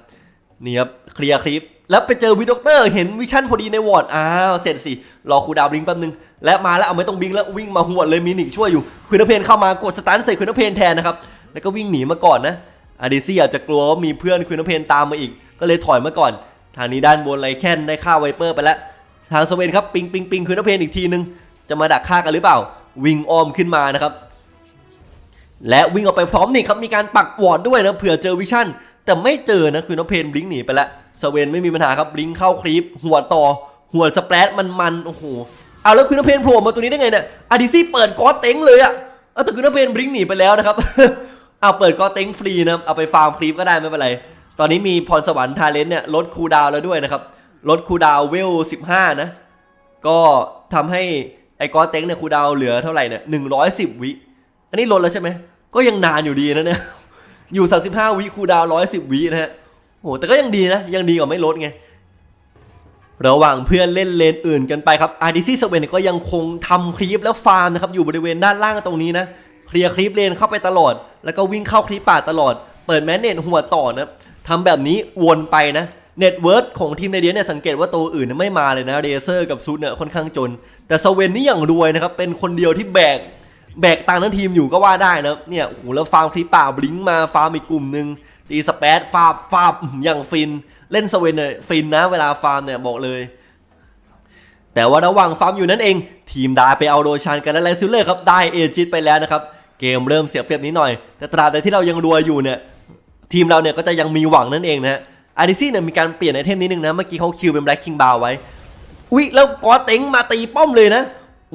นี่ครับเคลียร์คลิป แล้วไปเจอวิด็อกเตอร์เห็นวิชั่นพอดีในวอร์ดอ้าวเสร็จสิรอครูดาวบิงแป๊บนึง และมาแล้วเอาไม่ต้องบิงแล้ววิ่งมาหวดเลยมีนิกช่วยอยู่ควินเพนเข้ามากดสตันใส่ควินเพนแทนนะครับแล้วก็วิ่งหนีมาก่อนนะอาดิซี่อาจจะกลัวว่ามีเพื่อนควินเพนตามมาอีก ก็เลยถอยมาก่อน ทางนี้ด้านบนไลแคนได้ฆ่าไวเปอร์ไปแล้วทางสเวนครับปิงปิงปิงควินเพนอีกทีนึงจะมาดักฆ่ากันหรือเปล่า วิ่งอ้อมขึ้นมานะครับ และวิ่งออกไปพร้อมนี่ครับมีการปักวอร์ดด้วยนะเผื่อเจอวิชั่น แต่ไม่เจอนะคือน้องเพนบลิงหนีไปแล้วสเวนไม่มีปัญหาครับบลิงเข้าคลิปหัวต่อ หัวสเปรดมันมันโอ้โหเอาแล้วคือน้องเพนโผล่มาตัวนี้ได้ไงเนี่ยอาดิซี่เปิดกอเต็งเลยอะเอาแต่คือน้องเพนบลิงหนีไปแล้วนะครับเอาเปิดกอเต็งฟรีนะเอาไปฟาร์มคลิปก็ได้ไม่เป็นไรตอนนี้มีพรสวรรค์ทาเลนต์เนี่ยลดคูดาวแล้วด้วยนะครับลดคูดาวเวล15 นะ ก็ทำให้ไอ้กอเต็งเนี่ยคูดาวเหลือเท่าไหร่เนี่ย110 วิอันนี้ลดแล้วใช่ไหม ก็ยังนานอยู่ดีนะเนี่ย อยู่ 35 วิคูดาวน์110วินะฮะโหแต่ก็ยังดีนะ ยังดีกว่าไม่ลดไง ระหว่างเพื่อนเล่นเลนอื่นกันไปครับ RDC สเวนก็ยังคงทำคลิปแล้วฟาร์มนะครับอยู่บริเวณด้านล่างตรงนี้นะเคลียร์คลิปเลนเข้าไปตลอด แล้วก็วิ่งเข้าคลิปป่าตลอด เปิดแมนเนตหัวต่อนะทำแบบนี้วนไปนะเน็ตเวิร์ดของทีมในเดียเนี่ยสังเกตว่าตัวอื่นเนยไม่มาเลยนะเรเซอร์กับซูดเนี่ยค่อนข้างจน แต่สเวนนี่อย่างรวยนะครับเป็นคนเดียวที่แบก แบกตังค์ทั้งทีมอยู่ก็ว่าได้นะเนี่ยโอ้โหแล้วฟาร์มคลิปป่าบลิงมาฟาร์มอีกกลุ่มหนึ่งตีสเปซฟาบฟาบอื้อย่างฟิน เล่นสเวนเนี่ยฟินนะ เวลาฟาร์มเนี่ยบอกเลย แต่ว่าระหว่างฟาร์มอยู่นั่นเอง ทีมได้ไปเอาโดชันกันและไลซิลเลอร์ครับได้เอจิตไปแล้วนะครับ เกมเริ่มเสียเปรียบนิดหน่อย แต่ตราบใดที่เรายังรวยอยู่เนี่ย ทีมเราเนี่ยก็จะยังมีหวังนั่นเองนะอาริซี่เนี่ยมีการเปลี่ยนไอเทมนิดนึงนะเมื่อกี้เขาคิวเป็นแบล็กคิงบาวไว้อุ๊ยแล้วกอเต็งมาตีป้อมเลยนะ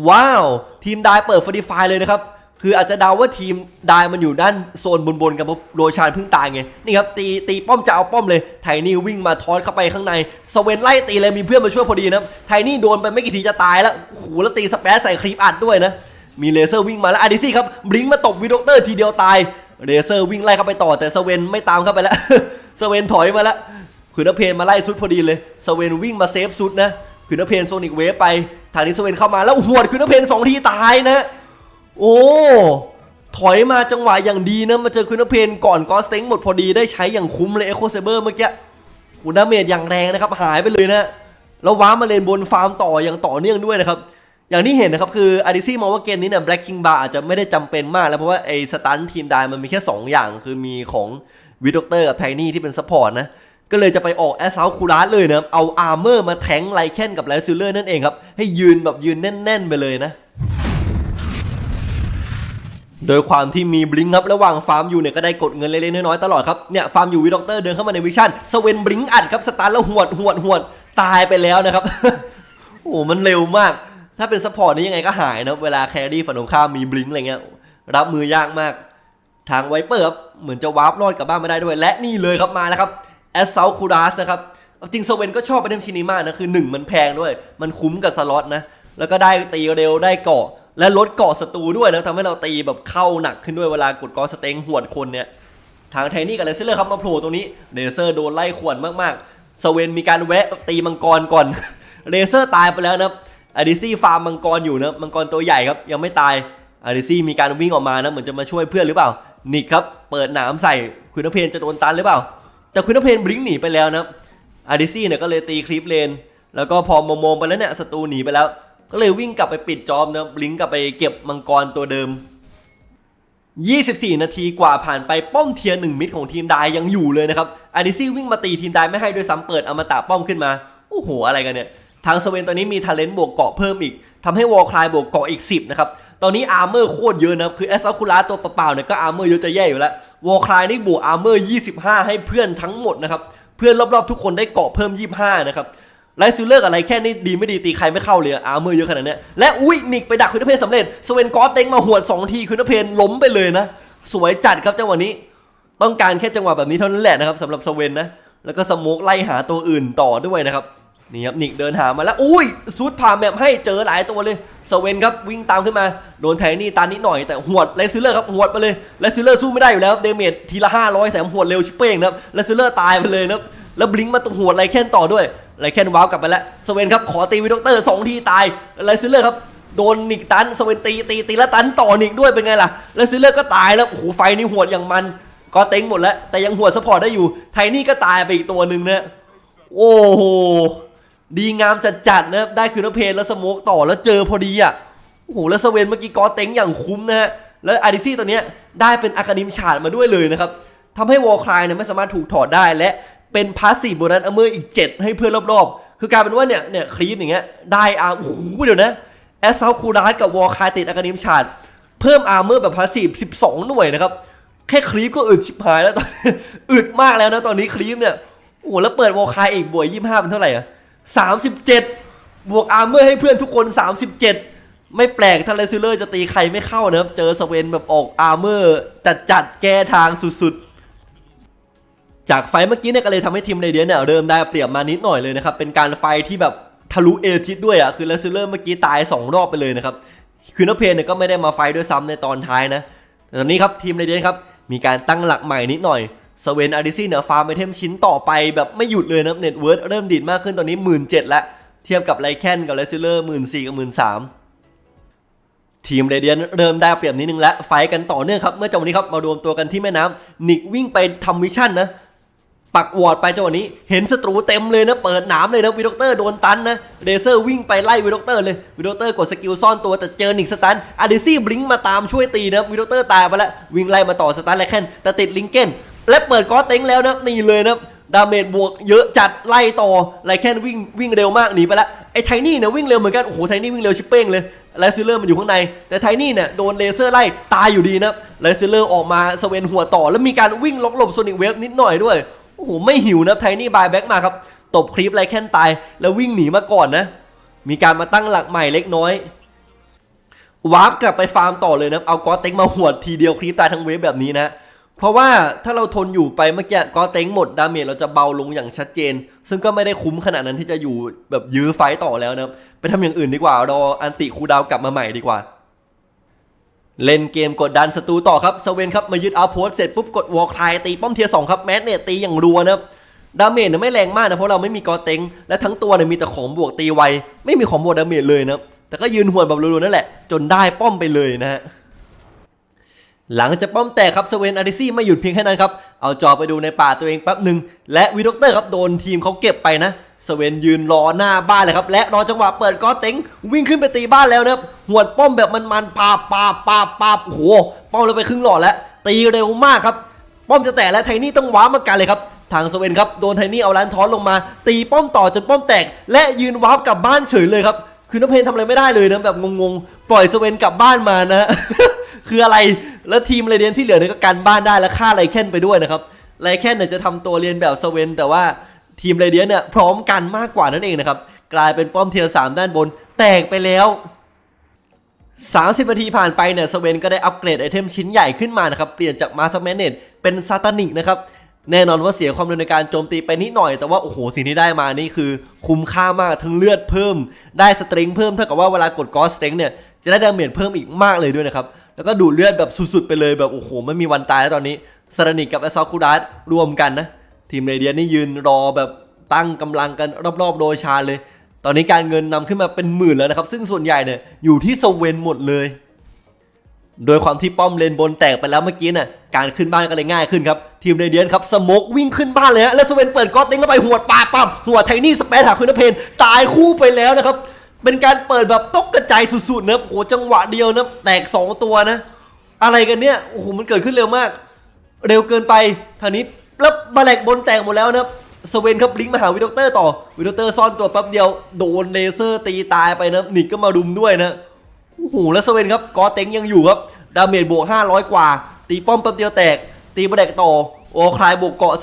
ว้าว ทีมดายเปิดฟอร์ดิฟายเลยนะครับ คืออาจจะเดาว่าทีมดายมันอยู่ด้านโซนบนๆกันโรชานเพิ่งตายไง นี่ครับ ตีตีป้อมจะเอาป้อมเลย ไทนี่วิ่งมาทอนเข้าไปข้างในสเวนไล่ตีเลยมีเพื่อนมาช่วยพอดีนะไทนี่โดนไปไม่กี่ทีจะตายแล้วโอ้โหแล้วตีสเปซใส่คลิปอัดด้วยนะมีเลเซอร์วิ่งมาแล้วอาดิซี่ครับบลิงมาตบวีด็อกเตอร์ทีเดียวตายเลเซอร์วิ่งไล่เข้าไปต่อแต่สเวนไม่ตามเข้าไปแล้วสเวนถอยมาแล้วคือนเพนมาไล่ซุดพอดีเลยสเวนวิ่งมาเซฟซุดนะคือนเพนโซนิกเวฟไป ทางนี้สเวนเข้ามาแล้วหวดคือนเพนสองทีตายนะ โอ้ ถอยมาจังหวะอย่างดีนะ มาเจอคืนเพนก่อนก็สเต็งหมดพอดีได้ใช้อย่างคุ้มเลยเอโคเซเบอร์เมื่อกี้หอุณาเมจอย่างแรงนะครับ หายไปเลยนะ แล้วว้ามาเลนบนฟาร์มต่ออย่างต่อเนื่องด้วยนะครับ อย่างที่เห็นนะครับคืออาริซี่มองว่าเกมนี้เนี่ยแบล็กคิงบาร์อาจจะไม่ได้จำเป็นมากแล้วเพราะว่าไอ้สตันทีมไดมันมีแค่ 2 อย่าง คือมีของวิดด็อกเตอร์กับไทนี่ที่เป็นซัพพอร์ตนะ ก็เลยจะไปออกแอสซาวคูรัสเลยนะเอาอาร์เมอร์มาแทงไลแคนกับไลซิลเลอร์นั่นเองครับ ให้ยืนแบบยืนแน่น ๆ ไปเลยนะ โดยความที่มีบลิงครับ ระหว่างฟาร์มอยู่เนี่ยก็ได้กดเงินเล็กๆน้อยๆตลอดครับ เนี่ยฟาร์มอยู่วิด็อกเตอร์เดินเข้ามาในวิชั่นสเวนบลิงอัดครับสตาร์แล้วหวดหวดหวดตายไปแล้วนะครับ โอ้โหมันเร็วมาก ถ้าเป็นซัพพอร์ตนี่ยังไงก็หายนะเวลาแครี่ฝั่งตรงข้ามมีบลิงอะไรเงี้ยรับมือยากมาก ทางไวเปอร์บเหมือนจะวาร์ปรอดกลับบ้านไม่ได้ด้วย และนี่เลยครับมาแล้วครับ แอสเซลคูรัสนะครับจริงโซเวนก็ชอบไปเทมชินิมากนะ คือ 1 มันแพงด้วย มันคุ้มกับสล็อตนะ แล้วก็ได้ตีเร็วได้เกาะ และลดเกาะศัตรูด้วยนะทำให้เราตีแบบเข้าหนักขึ้นด้วยเวลากดกอสเต็งหวดคนเนี่ย ทางไทนี่กับเลเซอร์ครับมาโผล่ตรงนี้เลเซอร์โดนไล่ขวนมากๆสเวนมีการแวะตีมังกรก่อนเลเซอร์ตายไปแล้วนะอดิซี่ฟาร์มมังกรอยู่นะมังกรตัวใหญ่ครับยังไม่ตายอดิซี่มีการวิ่งออกมานะเหมือนจะมาช่วยเพื่อนหรือเปล่านิกครับเปิดหนามใส่คุณนเพนจะโดนตันหรือเปล่า แต่คุณนเพนบลิงหนีไปแล้วนะครับอดิซี่เนี่ยก็เลยตีคลิปเลน แล้วก็พอมองๆไปแล้วเนี่ยศัตรูหนีไปแล้ว ก็เลยวิ่งกลับไปปิดจอมนะบลิงกลับไปเก็บมังกรตัวเดิม 24 นาทีกว่าผ่านไปป้อมเทียร์หนึ่งมิดของทีมไดายยังอยู่เลยนะครับอาริซี่วิ่งมาตีทีมไดายไม่ให้ด้วยซ้ำเปิดอมตะป้อมขึ้นมาโอ้โหอะไรกันเนี่ยทางสเวนตอนนี้มีทาเลนต์บวกเกาะเพิ่มอีกทำให้วอลคลายบวกเกาะอีก 10 นะครับ ตอนนี้อาร์เมอร์โคตรเยอะนะ คือแอสซาคูล่าตัวเปล่าๆเนี่ยก็อาร์เมอร์เยอะจะแย่อยู่แล้ววอลคลายนี่บวกอาร์เมอร์ 25 ให้เพื่อนทั้งหมดนะครับ เพื่อนรอบๆทุกคนได้เกาะเพิ่ม 25 นะครับไลซิลเลอร์อะไรแค่นี้ดีไม่ดีตีใครไม่เข้าเลยอาร์เมอร์เยอะขนาดนี้และอุ้ยนิกไปดักคุณเพนสำเร็จสเวนกอสเต็งมาหวด2ทีคุณเพนล้มไปเลยนะ สวยจัดครับจังหวะนี้ ต้องการแค่จังหวะแบบนี้เท่านั้นแหละนะครับสำหรับสเวนนะแล้วก็สโมกไล่หาตัวอื่นต่อด้วยนะครับ นี่ครับนิกเดินหามาแล้วอุ้ยซูดผ่าแมปให้เจอหลายตัวเลยสเวนครับวิ่งตามขึ้นมาโดนไทนี่ตานิดหน่อยแต่หวดไลซิลเลอร์ครับหวดไปเลยไลซิลเลอร์สู้ไม่ได้อยู่แล้วเดเมจทีละ500แถมหวดเร็วชิบเป้งนะครับไลซิลเลอร์ตายไปเลยนะครับแล้วบลิงมาตรงหวดไลแคนต่อด้วยไลแคนว้าวกลับไปแล้วสเวนครับขอตีวิดอกเตอร์สองทีตายไลซิลเลอร์ครับโดนนิกตันสเวนตีตีตีแล้วตันต่อนิกด้วยเป็นไงล่ะไลซิลเลอร์ก็ตายแล้วโอ้โหไฟนี่หวดอย่างมันก็เต็งหมดแล้วแต่ยังหวดสปอร์ตได้อยู่ไทนี่ก็ตายไปอีกตัวหนึ่งนะโอ้โห ดีงามจัดๆนะครับได้คืนเพนแล้วสโมกต่อแล้วเจอพอดีอะโอ้โหแล้วสเวนเมื่อกี้ก็เต็งอย่างคุ้มนะฮะแล้วอาริซี่ตัวเนี้ยได้เป็นอาคาดิมชาดมาด้วยเลยนะครับทำให้วอลคลายเนี่ยไม่สามารถถูกถอดได้และเป็นพาสซีฟโบนัสอเมอร์อีก 7 ให้เพื่อนรอบๆ คือกลายเป็นว่าเนี่ยเนี่ยคลีปอย่างเงี้ยได้อาร์โอ้โหเดี๋ยวนะแอสซาคูรัสกับวอลคลายติดอาคาดิมชาดเพิ่มอาร์เมอร์แบบพาสซีฟ12 หน่วยนะครับแค่คลีปก็อึดชิบหายแล้วตอนอึดมากแล้วนะตอนนี้คลีปเนี่ยโอ้โหแล้วเปิดวอลคายอีกบวกยี่ห้าเป็นเท่าไหร่อะ สามสิบเจ็ดบวกอาร์เมอร์ให้เพื่อนทุกคน 37 ไม่แปลกถ้าเลซิเลอร์จะตีใครไม่เข้านะครับ เจอสเวนแบบออกอาร์เมอร์จัดจัดแก้ทางสุดๆ จากไฟเมื่อกี้เนี่ยก็เลยทำให้ทีมเรเดียนเนี่ยเริ่มได้เปรียบมานิดหน่อยเลยนะครับ เป็นการไฟที่แบบทะลุเอจิตด้วยอะคือเลซิเลอร์เมื่อกี้ตาย 2 รอบไปเลยนะครับคือนเพนเนี่ยก็ไม่ได้มาไฟด้วยซ้ำในตอนท้ายนะแต่ตอนนี้ครับทีมเรเดียนครับมีการตั้งหลักใหม่นิดหน่อย สเวนอาริซี่เนี่ยฟาร์มไอเทมชิ้นต่อไปแบบไม่หยุดเลยนะเน็ตเวิร์ดเริ่มดีดมากขึ้นตอนนี้หมื่นเจ็ดล้วเทียบกับไลแคนกับเลซิลเลอร์หมื่นสี่กับหมื่นสามทีมเรเดียนเริ่มได้เปรียบนิดนึงแล้วไฟกันต่อเนื่องครับ เมื่อจังหวะนี้ครับมารวมตัวกันที่แม่น้ำนิกวิ่งไปทำมิชชั่นนะปักวอร์ดไปจังหวะนี้เห็นศัตรูเต็มเลยนะเปิดหนามเลยนะวิด็อกเตอร์โดนตันนะเดเซอร์วิ่งไปไล่วิด็อกเตอร์เลยวิด็อกเตอร์กดสกิลซ่อนตัวแต่เจอหนิกสตันอาดิซี่บลิงมาตามช่วยตีนะวิดอกเตอร์ตายไปแล้ววิ่งไล่มาต่อสตันและแค่นแต่ติดลิงเกน และเปิดก้อเต็งแล้วนะนี่เลยนะดาเมจบวกเยอะจัดไล่ต่อไลแคนวิ่งวิ่งเร็วมากหนีไปล้วไอ้ไทนี่เนี่ยวิ่งเร็วเหมือนกันโอ้โหไทนี่วิ่งเร็วชิปเป้งเลยไลซิเลอร์มันอยู่ข้างใน แต่ไทนี่เนี่ยโดนเลเซอร์ไล่ตายอยู่ดีนะไลซิเลอร์ออกมาสเวนหัวต่อ แล้วมีการวิ่งล็อกหลบโซนิกเวฟนิดหน่อยด้วยโอ้โหไม่หิวนะไทนี่บายแบ็กมาครับตบคลิปไรแค่นตาย แล้ววิ่งหนีมาก่อนนะ มีการมาตั้งหลักใหม่เล็กน้อยวาร์ปกลับไปฟาร์มต่อเลยนะเอากอสเต็งมาหวดทีเดียวคลิปตายทั้งเวฟแบบนี้นะ เพราะว่าถ้าเราทนอยู่ไปเมื่อกี้กอสเต็งหมดดาเมจเราจะเบาลงอย่างชัดเจน ซึ่งก็ไม่ได้คุ้มขนาดนั้นที่จะอยู่แบบยื้อไฟต่อแล้วนะไปทำอย่างอื่นดีกว่ารออันติคูดาวกลับมาใหม่ดีกว่า เล่นเกมกดดันศัตรูต่อครับสเวนครับมายึดอาโพสเสร็จปุ๊บกดวอลคลายตีป้อมเทียสองครับแมสเนี่ยตีอย่างรัวนะดาเมจเนี่ยไม่แรงมากนะเพราะเราไม่มีกอเต็งและทั้งตัวเนี่ยมีแต่ของบวกตีไวไม่มีของบวกดาเมจเลยนะแต่ก็ยืนหวนแบบรัวๆนั่นแหละ จนได้ป้อมไปเลยนะฮะ หลังจากป้อมแตกครับสเวนอาริซี่ไม่หยุดเพียงแค่นั้นครับ เอาจอไปดูในป่าตัวเองแป๊บหนึ่งและวีด็อกเตอร์ครับโดนทีมเขาเก็บไปนะสเวนยืนรอหน้าบ้านเลยครับและรอจังหวะเปิดก็เต็งวิ่งขึ้นไปตีบ้านแล้วนะครับหวดป้อมแบบมันๆปาบปาบปาบปาบโอ้โหป้อมเลยไปครึ่งหลอดแล้ว ตีเร็วมากครับ ป้อมจะแตกและไทนี่ต้องว้ามากันเลยครับทางสเวนครับโดนไทนี่เอาล้านทอนลงมา ตีป้อมต่อจนป้อมแตก และยืนวาร์ปกลับบ้านเฉยเลยครับ คือน้ำเพนทำอะไรไม่ได้เลยนะแบบงงๆ ปล่อยสเวนกลับบ้านมานะ คืออะไรแล้วทีมเรเดียนที่เหลือเนี่ยก็กันบ้านได้และฆ่าไรแคนไปด้วยนะครับไรแคนเนี่ยจะทำตัวเรียนแบบสเวนแต่ว่าทีมเรเดียนเนี่ยพร้อมกันมากกว่านั่นเองนะครับกลายเป็นป้อมเทียร์สามด้านบนแตกไปแล้ว30นาทีผ่านไปเนี่ยสเวนก็ได้อัปเกรดไอเทมชิ้นใหญ่ขึ้นมานะครับ เปลี่ยนจากมาสแมเนตเป็นซาตานิกนะครับ แน่นอนว่าเสียความเร็วในการโจมตีไปนิดหน่อย แต่ว่าโอ้โหสิ่งที่ได้มานี่คือ คุ้มค่ามากทั้งเลือดเพิ่ม ได้สตริงเพิ่มเท่ากับว่าเวลากดกอสสตริงเนี่ยจะได้ดาเมจเพิ่มอีกมากเลยด้วยนะครับ แล้วก็ดูดเลือดแบบสุดๆไปเลยแบบโอ้โหไม่มีวันตายแล้วตอนนี้ซาตานิกกับแอสซอคูดัสรวมกันนะทีมเรเดียนนี่ยืนรอแบบตั้งกำลังกันรอบๆ โดยชาเลย ตอนนี้การเงินนำขึ้นมาเป็นหมื่นแล้วนะครับ ซึ่งส่วนใหญ่เนี่ยอยู่ที่สเวนหมดเลย โดยความที่ป้อมเลนบนแตกไปแล้วเมื่อกี้น่ะการขึ้นบ้านก็เลยง่ายขึ้นครับ ทีมเรเดียนครับ สมกวิ่งขึ้นบ้านเลยฮะแล้วสเวนเปิดก๊อตเต็งเข้าไปหัวปาปั๊มหัวไทนี่สเปซหาคุณเพนตายคู่ไปแล้วนะครับ เป็นการเปิดแบบตกกระจายสุดๆนะโอ้โหจังหวะเดียวนะแตก 2 ตัวนะ อะไรกันเนี่ยโอ้โหมันเกิดขึ้นเร็วมาก เร็วเกินไปทางนี้แล้วบาแลกบนแตกหมดแล้วนะสเวนครับลิงก์มาหาวิดอกเตอร์ต่อวิดอกเตอร์ซ่อนตัวแป๊บเดียวโดนเลเซอร์ตีตายไปนะนิกก็มารุมด้วยนะ โอ้โหแล้วสเวนครับกอเต็งยังอยู่ครับดาเมจบวก 500 กว่า ตีป้อมแป๊บเดียวแตก ตีบาแลกต่อโอ้คลายบวกเกาะ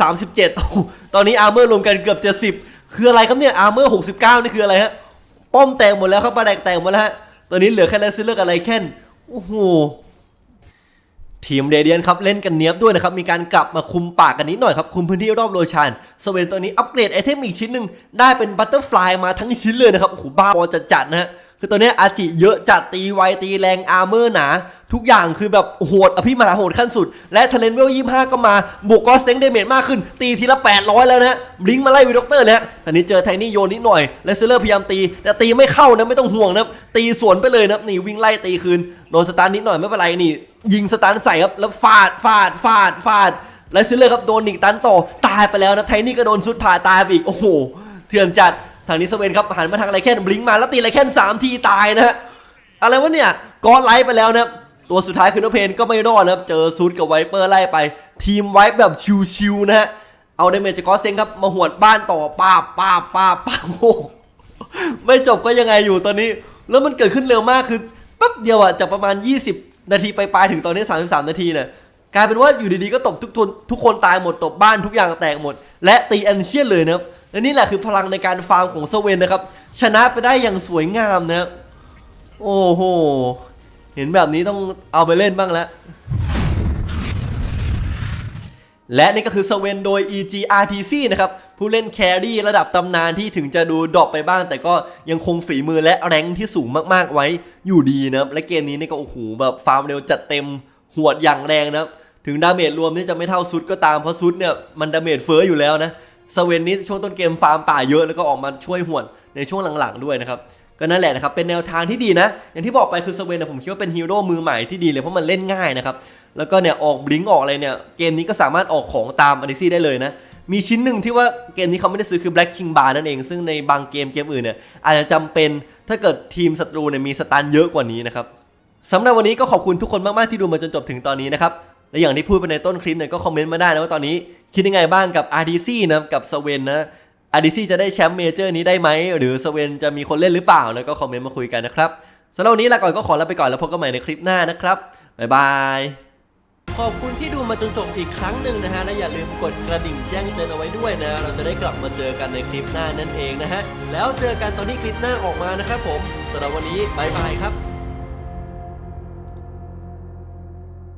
37 ตอนนี้อาร์เมอร์รวมกันเกือบ 70 คืออะไรครับเนี่ยอาร์เมอร์ 69 นี่คืออะไรฮะ ป้อมแตกหมดแล้วครับบาแลกแตกหมดแล้วฮะตอนนี้เหลือแค่เลสซิเลอร์กับไรแคนโอ้โหทีมเรเดียนครับเล่นกันเนี้ยบด้วยนะครับ มีการกลับมาคุมปากกันนิดหน่อยครับ คุมพื้นที่รอบโลชานสเวนตัวนี้อัปเกรดไอเทมอีกชิ้นหนึ่งได้เป็นบัตเตอร์ฟลายมาทั้งชิ้นเลยนะครับโอ้โหบ้าบอจะจัดๆนะฮะ คือตัวเนี้ยอาจิเยอะจัดตีไวตีแรงอาร์เมอร์หนา ทุกอย่างคือแบบโหดอภิมหาโหดขั้นสุด และเทเลนเวลยี่ห้าก็มาบวกกอสเต็งเดเมจมากขึ้น ตีทีละ 800 แล้วนะบลิงมาไล่วีด็อกเตอร์เลยฮะตอนนี้เจอไทนี่โยนนิดหน่อยและเซเลอร์พยายามตี แต่ตีไม่เข้านะไม่ต้องห่วงนะตีสวนไปเลยนะหนีวิ่งไล่ตีคืนโดนสตาร์นิดหน่อยไม่เป็นไรนี่ ยิงสตันใส่ครับแล้วฟาดฟาดฟาดฟาดและซิเลอร์ครับโดนหนิงตันต่อตายไปแล้วนะไทนี่ก็โดนสุดผ่าตายไปอีกโอ้โหเถื่อนจัด ทางนี้สเวนครับหันมาทางไรแคนบลิงมาแล้วตีไรแคนสามทีตายนะฮะอะไรวะเนี่ยกอไลท์ไปแล้วนะตัวสุดท้ายคือโนเพนก็ไม่รอดนะเจอซูดกับไวเปอร์ไล่ไป ทีมไวป์แบบชิวๆนะฮะเอาเดเมจจากกอสเซงครับมาหวดบ้านต่อป้าป้าป้าป้าโอ้ไม่จบก็ยังไงอยู่ตอนนี้ แล้วมันเกิดขึ้นเร็วมากคือแป๊บเดียวอะจากประมาณ 20 นาทีไปปลายถึงตอนนี้ 33 นาทีเนี่ยกลายเป็นว่าอยู่ดีๆก็ตบทุกคนทุกคนตายหมดตบบ้านทุกอย่างแตกหมด และตีแอนเชียนเลยนะครับ และนี่แหละคือพลังในการฟาร์มของเซเว่นนะครับ ชนะไปได้อย่างสวยงามนะโอ้โห เห็นแบบนี้ต้องเอาไปเล่นบ้างแล้ว และนี่ก็คือสเวนโดย EGRTC นะครับ ผู้เล่นแครี่ระดับตำนานที่ถึงจะดูดรอปไปบ้าง แต่ก็ยังคงฝีมือและแรงที่สูงมากๆไว้อยู่ดีนะครับ และเกมนี้นี่ก็โอ้โหแบบฟาร์มเร็วจัดเต็มหวดอย่างแรงนะครับถึงดาเมจรวมนี่จะไม่เท่าซุดก็ตามเพราะซุดเนี่ยมันดาเมจเฟ้ออยู่แล้วนะ สเวนนี่ช่วงต้นเกมฟาร์มป่าเยอะแล้วก็ออกมาช่วยหวดในช่วงหลังๆด้วยนะครับก็นั่นแหละนะครับเป็นแนวทางที่ดีนะ อย่างที่บอกไปคือสเวนเนี่ยผมคิดว่าเป็นฮีโร่มือใหม่ที่ดีเลยเพราะมันเล่นง่ายนะครับแล้วก็เนี่ยออกบลิงก์ออกอะไรเนี่ยเกมนี้ก็สามารถออกของตามอดิซี่ได้เลยนะมีชิ้นหนึ่งที่ว่าเกมนี้เขาไม่ได้ซื้อคือ Black King Bar นั่นเอง ซึ่งในบางเกมเกมอื่นเนี่ยอาจจะจำเป็นถ้าเกิดทีมศัตรูเนี่ยมีสตันเยอะกว่านี้นะครับสำหรับวันนี้ก็ขอบคุณทุกคนมาก ๆ ที่ดูมาจนจบถึงตอนนี้นะครับ และอย่างที่พูดไปในต้นคลิปเนี่ยก็คอมเมนต์มาได้นะว่าตอนนี้ คิดยังไงบ้างกับ RDC นะกับสเวนนะ RDC จะได้แชมป์เมเจอร์นี้ได้ไหม หรือสเวนจะมีคนเล่นหรือเปล่านะก็คอมเมนต์มาคุยกันนะครับสำหรับวันนี้ลาก่อนก็ขอลาไปก่อนแล้วพบกันใหม่ในคลิปหน้านะครับบ๊ายบายขอบคุณที่ดูมาจนจบอีกครั้งหนึ่งนะฮะและอย่าลืมกดกระดิ่งแจ้งเตือนเอาไว้ด้วยนะ เราจะได้กลับมาเจอกันในคลิปหน้านั่นเองนะฮะแล้วเจอกันตอนที่คลิปหน้าออกมานะครับผมสำหรับวันนี้บายบายครับ